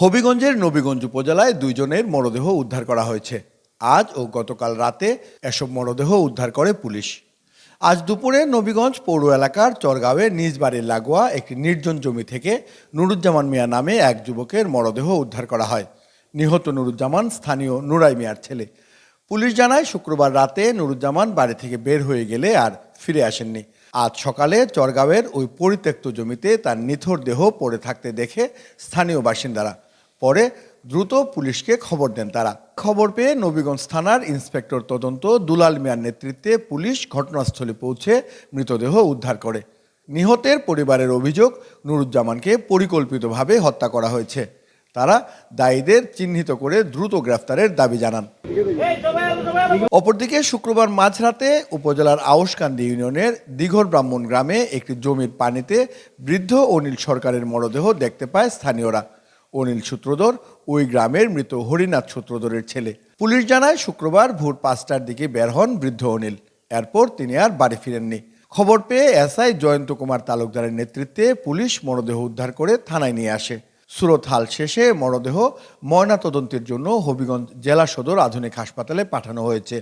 হবিগঞ্জের নবীগঞ্জ উপজেলায় দুইজনের মরদেহ উদ্ধার করা হয়েছে। আজ ও গতকাল রাতে এসব মরদেহ উদ্ধার করে পুলিশ। আজ দুপুরে নবীগঞ্জ পৌর এলাকার চরগাঁওয়ে নিজ বাড়ির লাগোয়া একটি নির্জন জমি থেকে নুরুজ্জামান মিয়া নামে এক যুবকের মরদেহ উদ্ধার করা হয়। নিহত নুরুজ্জামান স্থানীয় নুরাই মিয়ার ছেলে। পুলিশ জানায়, শুক্রবার রাতে নুরুজ্জামান বাড়ি থেকে বের হয়ে গেলে আর ফিরে আসেননি। আজ সকালে চরগাঁওয়ের ওই পরিত্যক্ত জমিতে তার নিথর দেহ পড়ে থাকতে দেখে স্থানীয় বাসিন্দারা। পরে দ্রুত পুলিশকে খবর দেন তারা। খবর পেয়ে নবীগঞ্জ থানার ইন্সপেক্টর তদন্ত দুলাল মিয়ার নেতৃত্বে পুলিশ ঘটনাস্থলে পৌঁছে মৃতদেহ উদ্ধার করে। নিহতের পরিবারের অভিযোগ, নুরুজ্জামানকে পরিকল্পিতভাবে হত্যা করা হয়েছে। তারা দায়ীদের চিহ্নিত করে দ্রুত গ্রেফতারের দাবি জানান। অপরদিকে শুক্রবার মাঝরাতে উপজেলার আউশকান্দি ইউনিয়নের দিঘর ব্রাহ্মণ গ্রামে একটি জমির পানিতে বৃদ্ধ অনিল সরকারের মরদেহ দেখতে পায় স্থানীয়রা। অনিল সূত্রধর ওই গ্রামের মৃত হরিনাথ সূত্রধরের ছেলে। পুলিশ জানায়, শুক্রবার ভোর পাঁচটার দিকে বের হন বৃদ্ধ অনিল। এরপর তিনি আর বাড়ি ফিরেননি। খবর পেয়ে এসআই জয়ন্ত কুমার তালুকদারের নেতৃত্বে পুলিশ মরদেহ উদ্ধার করে থানায় নিয়ে আসে। সুরত হাল শেষে মরদেহ ময়নাতদন্তের জন্য হবিগঞ্জ জেলা সদর আধুনিক হাসপাতালে পাঠানো হয়েছে।